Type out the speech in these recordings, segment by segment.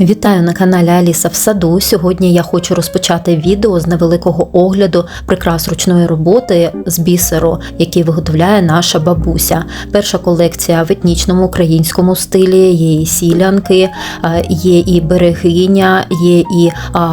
Вітаю на каналі Аліса в саду. Сьогодні я хочу розпочати відео з невеликого огляду прикрас ручної роботи з бісеру, який виготовляє наша бабуся. Перша колекція в етнічному українському стилі, є і сілянки, е, є і берегиня, є і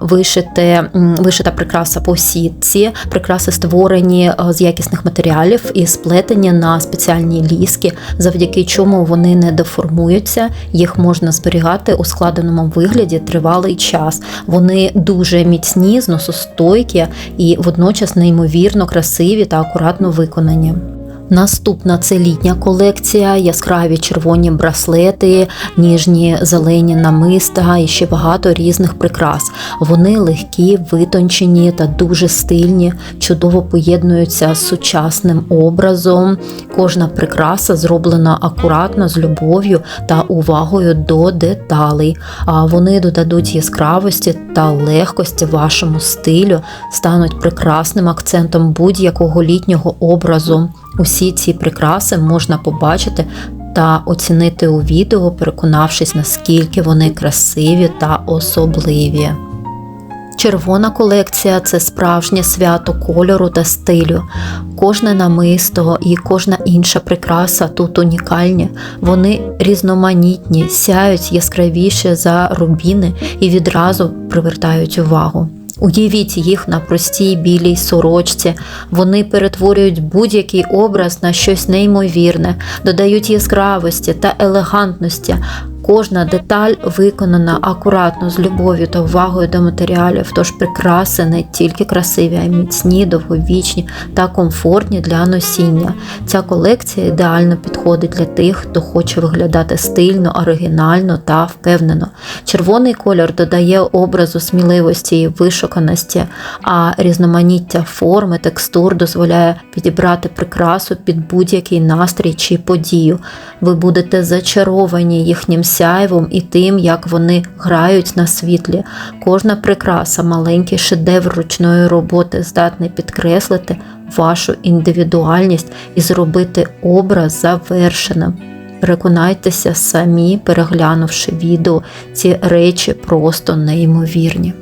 вишите, вишита прикраса по сітці. Прикраси створені е, з якісних матеріалів і сплетені на спеціальні ліски, завдяки чому вони не деформуються. Їх можна зберігати у складеному вигляді тривалий час. Вони дуже міцні, зносостойкі і водночас неймовірно красиві та акуратно виконані. Наступна це літня колекція, яскраві червоні браслети, ніжні зелені намиста і ще багато різних прикрас. Вони легкі, витончені та дуже стильні, чудово поєднуються з сучасним образом. Кожна прикраса зроблена акуратно з любов'ю та увагою до деталей. А вони додадуть яскравості та легкості вашому стилю, стануть прекрасним акцентом будь-якого літнього образу. Усі ці прикраси можна побачити та оцінити у відео, переконавшись, наскільки вони красиві та особливі. Червона колекція це справжнє свято кольору та стилю. Кожне намисто і кожна інша прикраса тут унікальні. Вони різноманітні, сяють яскравіше за рубіни і відразу привертають увагу. Уявіть їх на простій білій сорочці. Вони перетворюють будь-який образ на щось неймовірне, додають яскравості та елегантності. Кожна деталь виконана акуратно з любов'ю та увагою до матеріалів, тож прикраси не тільки красиві, а й міцні, довговічні та комфортні для носіння. Ця колекція ідеально підходить для тих, хто хоче виглядати стильно, оригінально та впевнено. Червоний колір додає образу сміливості і вишуканості, а різноманіття форми, текстур дозволяє підібрати прикрасу під будь-який настрій чи подію. Ви будете зачаровані їхнім сяйвом і тим, як вони грають на світлі. Кожна прикраса, маленький шедевр ручної роботи, здатний підкреслити вашу індивідуальність і зробити образ завершеним. Переконайтеся самі, переглянувши відео, ці речі просто неймовірні.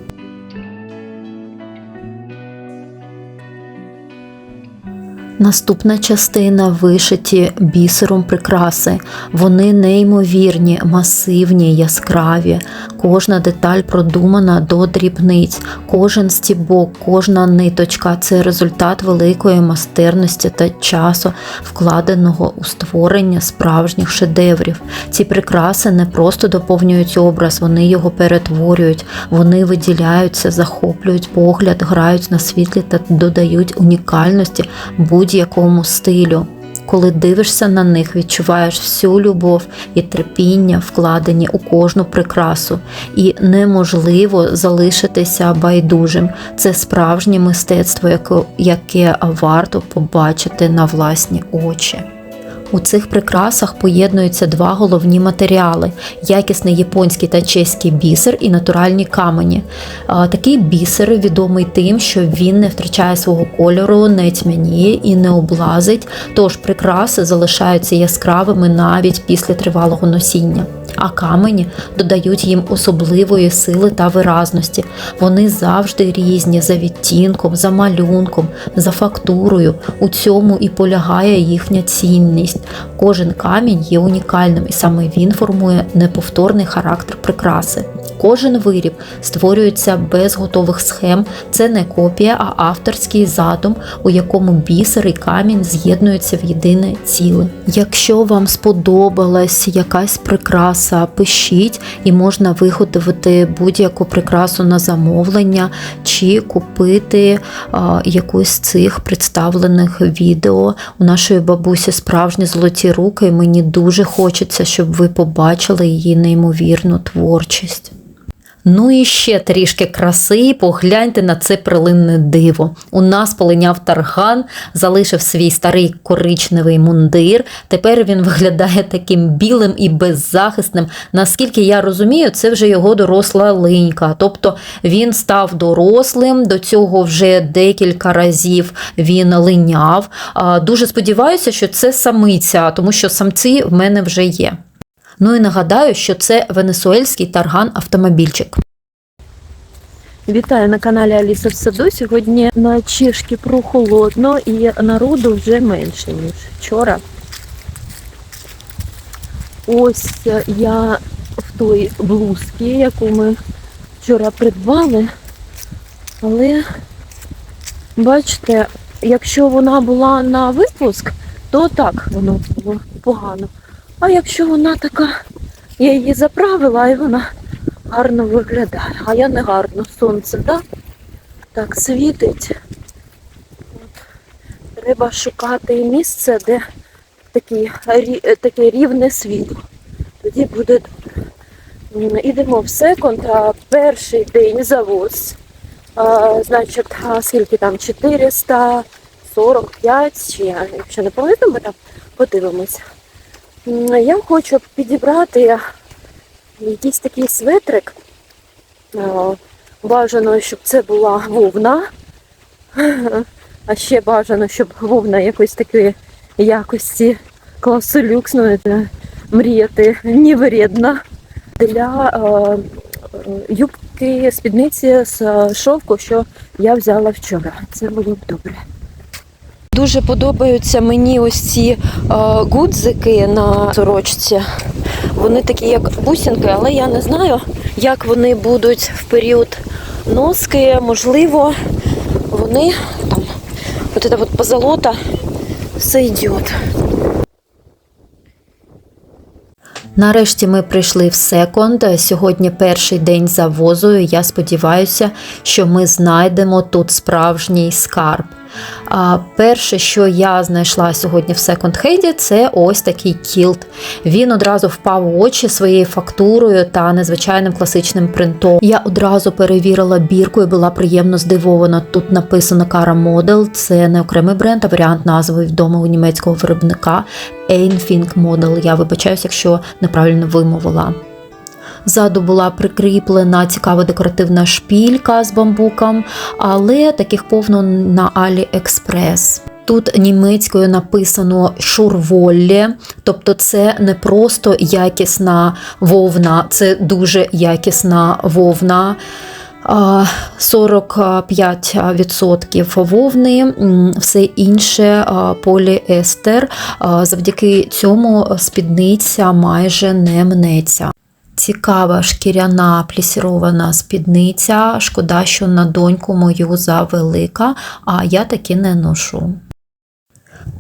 Наступна частина вишиті бісером прикраси. Вони неймовірні, масивні, яскраві. Кожна деталь продумана до дрібниць, кожен стібок, кожна ниточка це результат великої майстерності та часу, вкладеного у створення справжніх шедеврів. Ці прикраси не просто доповнюють образ, вони його перетворюють, вони виділяються, захоплюють погляд, грають на світлі та додають унікальності будь-якому стилю. Коли дивишся на них, відчуваєш всю любов і терпіння, вкладені у кожну прикрасу, і неможливо залишитися байдужим. Це справжнє мистецтво, яке, варто побачити на власні очі. У цих прикрасах поєднуються два головні матеріали: якісний японський та чеський бісер і натуральні камені. Такий бісер відомий тим, що він не втрачає свого кольору, не тьмяніє і не облазить, тож прикраси залишаються яскравими навіть після тривалого носіння. А камені додають їм особливої сили та виразності. Вони завжди різні за відтінком, за малюнком, за фактурою. У цьому і полягає їхня цінність. Кожен камінь є унікальним, і саме він формує неповторний характер прикраси. Кожен виріб створюється без готових схем. Це не копія, а авторський задум, у якому бісер і камінь з'єднуються в єдине ціле. Якщо вам сподобалась якась прикраса, пишіть і можна виготовити будь-яку прикрасу на замовлення чи купити якусь з цих представлених відео. У нашої бабусі справжні золоті руки, і мені дуже хочеться, щоб ви побачили її неймовірну творчість. Ну і ще трішки краси, погляньте на це прилинне диво. У нас полиняв тарган, залишив свій старий коричневий мундир. Тепер він виглядає таким білим і беззахисним. Наскільки я розумію, це вже його доросла линька. Тобто він став дорослим, до цього вже декілька разів він линяв. Дуже сподіваюся, що це самиця, тому що самці в мене вже є. Ну і нагадаю, що це венесуельський тарган автомобільчик. Вітаю на каналі Аліса в саду. Сьогодні на чешки прохолодно і народу вже менше, ніж вчора. Ось я в той блузці, яку ми вчора придбали. Але бачите, якщо вона була на випуск, то так воно було погано. А якщо вона така, я її заправила і вона гарно виглядає. А я не гарно. Сонце, так? Так світить. От. Треба шукати місце, де таке рівне світло. Тоді буде добре. Ідемо в секонд, а перший день завоз. А, значить, а скільки там? 445, чи я якщо не пам'ятаю, ми там подивимося. Я хочу підібрати якийсь такий светрик. Бажано, щоб це була вовна. А ще бажано, щоб вовна якоїсь такої якості класу люкс, ну, мріяти не вредно. Для юбки спідниці з шовку, що я взяла вчора. Це було б добре. Дуже подобаються мені ось ці е, гудзики на сорочці. Вони такі, як бусинки, але я не знаю, як вони будуть в період носки. Можливо, вони там, от це от позолота, все йде. Нарешті ми прийшли в секонд. Сьогодні перший день завозу. і Я сподіваюся, що ми знайдемо тут справжній скарб. А перше, що я знайшла сьогодні в секонд-хейді, це ось такий кілт. Він одразу впав у очі своєю фактурою та незвичайним класичним принтом. Я одразу перевірила бірку і була приємно здивована. Тут написано Cara Model, це не окремий бренд, а варіант назви відомого німецького виробника Einfink Model. Я вибачаюся, якщо неправильно вимовила. Ззаду була прикріплена цікава декоративна шпілька з бамбуком, але таких повно на AliExpress. Тут німецькою написано шурволлі, тобто це не просто якісна вовна, це дуже якісна вовна. 45% вовни, все інше поліестер. Завдяки цьому спідниця майже не мнеться. Цікава шкіряна плісірована спідниця. Шкода, що на доньку мою завелика, а я таки не ношу.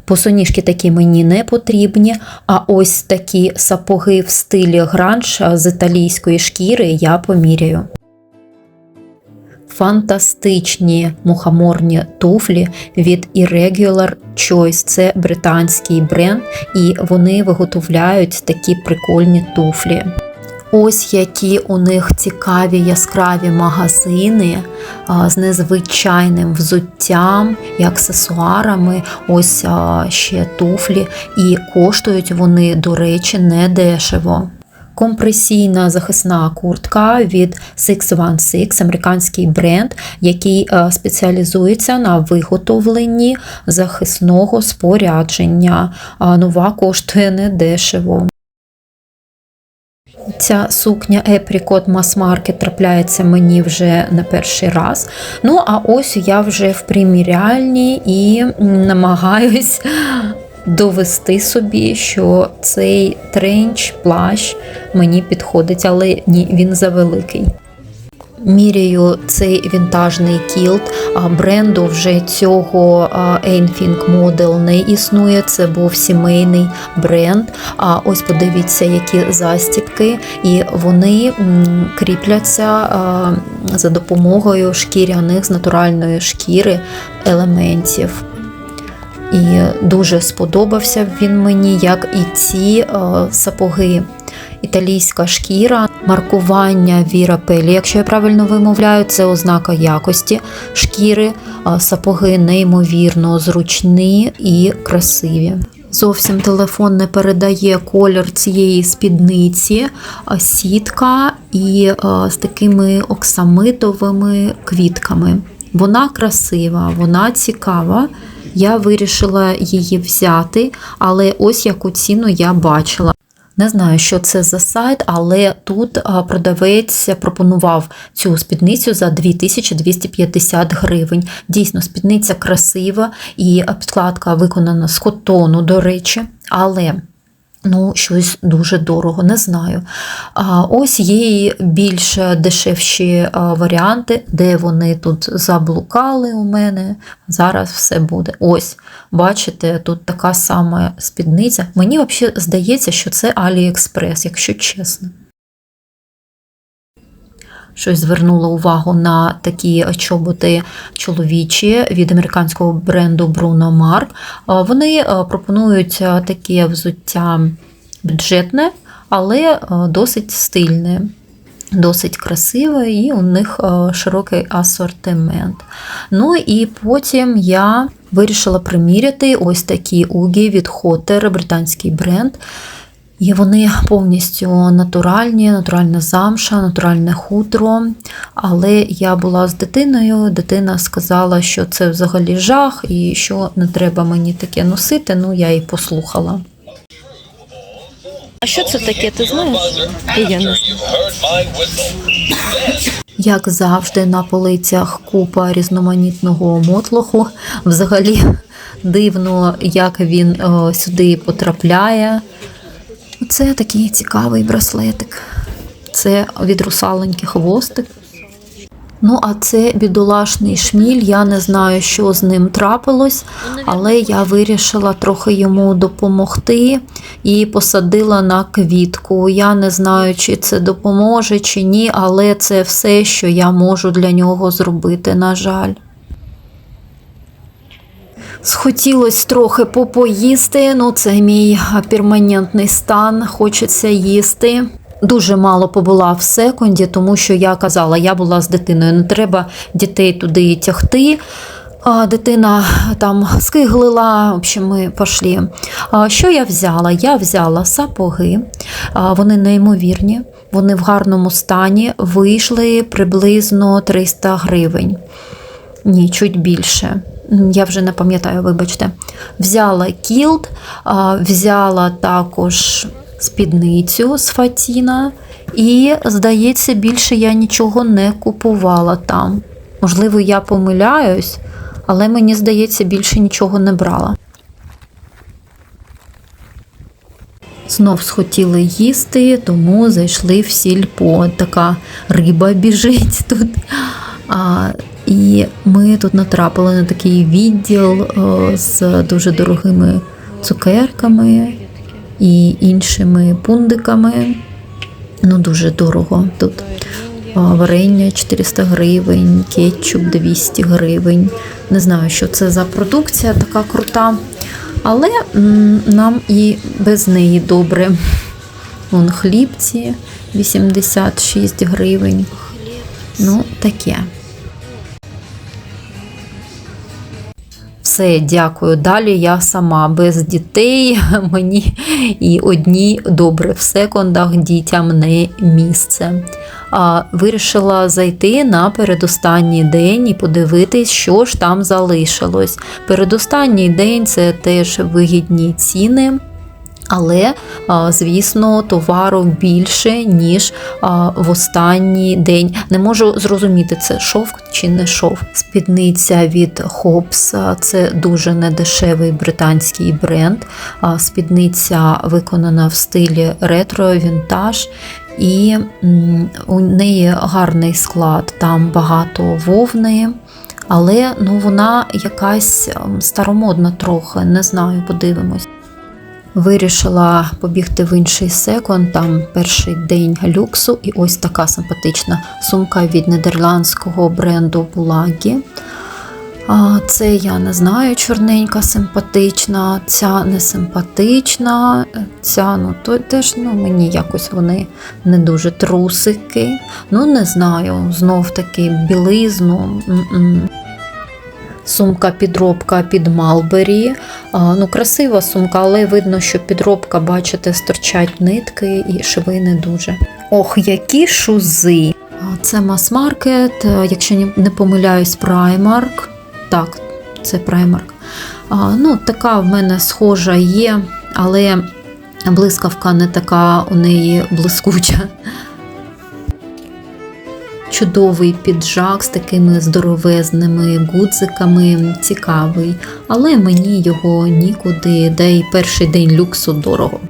Босоніжки такі мені не потрібні, а ось такі сапоги в стилі гранж з італійської шкіри я поміряю. Фантастичні мухоморні туфлі від Irregular Choice. Це британський бренд, і вони виготовляють такі прикольні туфлі. Ось які у них цікаві яскраві магазини з незвичайним взуттям і аксесуарами. Ось ще туфлі, і коштують вони, до речі, не дешево. Компресійна захисна куртка від 616, американський бренд, який спеціалізується на виготовленні захисного спорядження. Нова коштує недешево. Ця сукня Apricot Mass Market трапляється мені вже не перший раз. Ну, а ось я вже в приміряльні і намагаюсь довести собі, що цей тренч, плащ мені підходить, але ні, він завеликий. Міряю цей вінтажний кілт. а Бренду вже цього Einfink Model не існує. Це був сімейний бренд. А ось подивіться, які застібки, і вони кріпляться за допомогою шкіряних з натуральної шкіри елементів. І дуже сподобався він мені, як і ці е, сапоги. Італійська шкіра, маркування Вірапелі, якщо я правильно вимовляю, це ознака якості шкіри, а сапоги неймовірно зручні і красиві. Зовсім телефон не передає колір цієї спідниці, сітка і а, з такими оксамитовими квітками. Вона красива, вона цікава. Я вирішила її взяти, але ось яку ціну я бачила. Не знаю, що це за сайт, але тут продавець пропонував цю спідницю за 2250 гривень. Дійсно, спідниця красива і підкладка виконана з котону, до речі, але. Ну, щось дуже дорого, не знаю. А ось є і більш дешевші варіанти, де вони тут заблукали у мене. Зараз все буде. Ось, бачите, тут така сама спідниця. Мені взагалі здається, що це AliExpress, якщо чесно. Щось звернула увагу на такі чоботи чоловічі від американського бренду Bruno Mars. Вони е, пропонують е, таке взуття бюджетне, але е, досить стильне, досить красиве, і у них широкий асортимент. Ну і потім я вирішила приміряти ось такі угі від Hotter, британський бренд. І вони повністю натуральні, натуральна замша, натуральне хутро. Але я була з дитиною, дитина сказала, що це взагалі жах і що не треба мені таке носити. Ну, я і послухала. А що це таке, ти знаєш? І я не. Як завжди, на полицях купа різноманітного мотлоху. Взагалі дивно, як він е, сюди потрапляє. Це такий цікавий браслетик. Це від русаленьки хвостик. Ну, а це бідолашний шміль. Я не знаю, що з ним трапилось, але я вирішила трохи йому допомогти і посадила на квітку. Я не знаю, чи це допоможе, чи ні, але це все, що я можу для нього зробити, на жаль. Схотілось трохи попоїсти, ну це мій перманентний стан, хочеться їсти. Дуже мало побула в секунді, тому що я казала, я була з дитиною, не треба дітей туди тягти. А дитина там скиглила, в общем, ми пішли. А що я взяла? Я взяла сапоги, а, вони неймовірні, вони в гарному стані, вийшли приблизно 300 гривень. Ні, чуть більше. Я вже не пам'ятаю, вибачте. Взяла кілт, взяла також спідницю з Фатіна, і, здається, більше я нічого не купувала там. Можливо, я помиляюсь, але мені здається, більше нічого не брала. Знов схотіли їсти, тому зайшли в сільпо. Така риба біжить тут. А, і ми тут натрапили на такий відділ е, з дуже дорогими цукерками і іншими пундиками. Ну, дуже дорого тут. Варення 400 гривень, кетчуп 200 гривень. Не знаю, що це за продукція така крута. Але нам і без неї добре. Вон хлібці 86 гривень. Ну, таке. Все, дякую. Далі я сама без дітей. Мені і одні добре в секундах дітям не місце. А, вирішила зайти на передостанній день і подивитись, що ж там залишилось. Передостанній день це теж вигідні ціни. Але, звісно, товару більше, ніж в останній день. Не можу зрозуміти, це шовк чи не шовк. Спідниця від Hobbs – це дуже недешевий британський бренд. Спідниця виконана в стилі ретро-вінтаж. І у неї гарний склад, там багато вовни. Але ну, вона якась ем, старомодна трохи, не знаю, подивимось. Вирішила побігти в інший секонд, там перший день люксу, і ось така симпатична сумка від нідерландського бренду Булагі. Це я не знаю, чорненька симпатична, ця не симпатична, ця ну то теж ну, мені якось вони не дуже трусики. Ну, не знаю, знов таки білизну. м-м. Сумка підробка під Малбері. Ну, красива сумка, але видно, що підробка, бачите, стирчать нитки і шви не дуже. Ох, які шузи! Це мас-маркет, е, якщо не помиляюсь, Primark. Так, це. А, Ну, така в мене схожа є, але Блискавка не така у неї блискуча. Чудовий піджак з такими здоровезними гудзиками, цікавий, але мені його нікуди, де й перший день люксу дорого.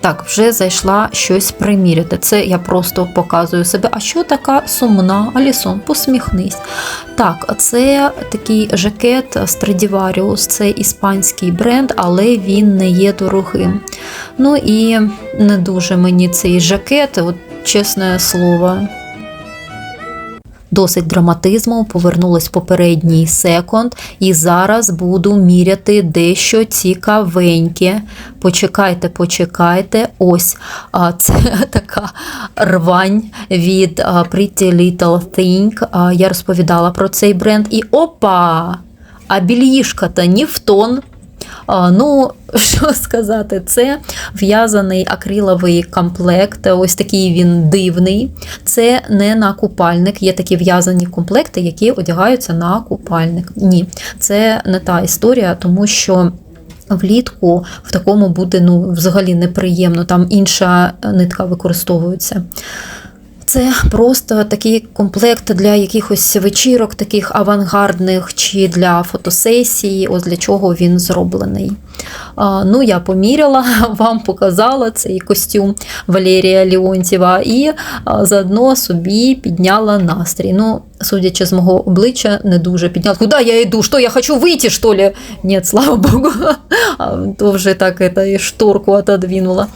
Так, вже зайшла щось приміряти. Це я просто показую себе. А що така сумна? Алісон, посміхнись. Так, це такий жакет Stradivarius, це іспанський бренд, але він не є дорогим. Ну і не дуже мені цей жакет, от чесне слово. Досить драматизму, повернулась попередній секунд, і зараз буду міряти дещо цікавеньке. Почекайте, почекайте. Ось це така рвань від Pretty Little Thing. Я розповідала про цей бренд. І опа! А більїшка-то ні в тон. Ну, що сказати, це в'язаний акриловий комплект. Ось такий він дивний. Це не на купальник. Є такі в'язані комплекти, які одягаються на купальник. Ні, це не та історія, тому що. Влітку в такому буде ну, взагалі неприємно, там інша нитка використовується. Це просто такий комплект для якихось вечірок, таких авангардних чи для фотосесії, ось для чого він зроблений. Ну, я поміряла, вам показала цей костюм Валерія Леонтьєва і заодно собі підняла настрій. Ну, судячи з мого обличчя, не дуже підняла. Куди я йду? Що, я хочу вийти, що ли? Ні, слава Богу, то вже так і шторку отодвинула.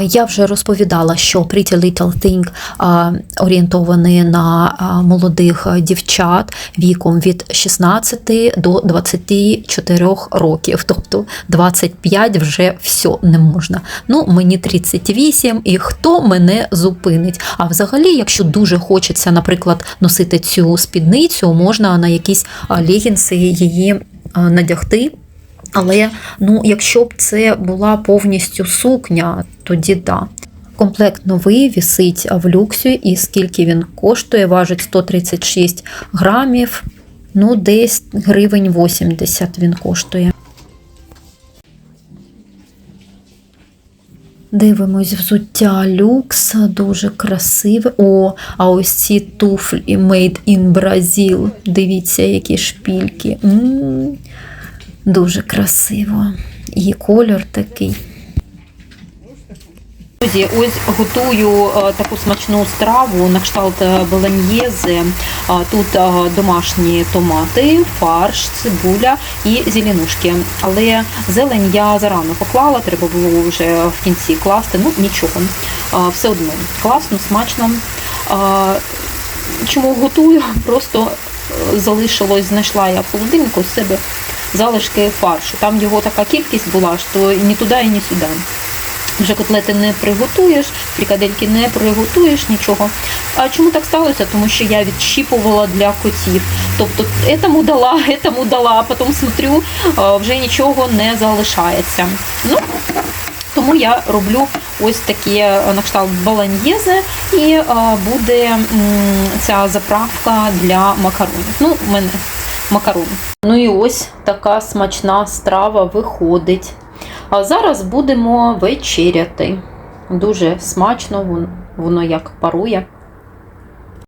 Я вже розповідала, що Pretty Little Thing орієнтований на молодих дівчат віком від 16 до 24 років, тобто 25 вже все не можна. Ну, мені 38, і хто мене зупинить? А взагалі, якщо дуже хочеться, наприклад, носити цю спідницю, можна на якісь легінси її надягти. Але ну, якщо б це була повністю сукня, тоді да. Комплект новий вісить в люксі, і скільки він коштує, важить 136 грамів. Ну, десь гривень 80 він коштує. Дивимось взуття люкс, дуже красиве. О, а ось ці туфлі Made in Brazil. Дивіться, які шпільки. М, Дуже красиво. І колір такий. Друзі, ось готую е, таку смачну страву на кшталт е, болоньєзи. Тут е, домашні томати, фарш, цибуля і зеленушки. Але зелень я зарано поклала, треба було вже в кінці класти. Ну нічого, все одно класно, смачно. Чому готую? Просто залишилось, знайшла я в з себе залишки фаршу. Там його така кількість була, що ні туди, і ні сюди. Вже котлети не приготуєш, фрикадельки не приготуєш нічого. А чому так сталося? Тому що я відщіпувала для котів. Тобто етому дала, етому дала, а потім смотрю, вже нічого не залишається. Ну, тому я роблю ось такі е, на кшталт баланьєзи, і е, буде ця заправка для макаронів. Ну, в мене макарони. Ну і ось така смачна страва виходить. А зараз будемо вечеряти. Дуже смачно, воно як парує.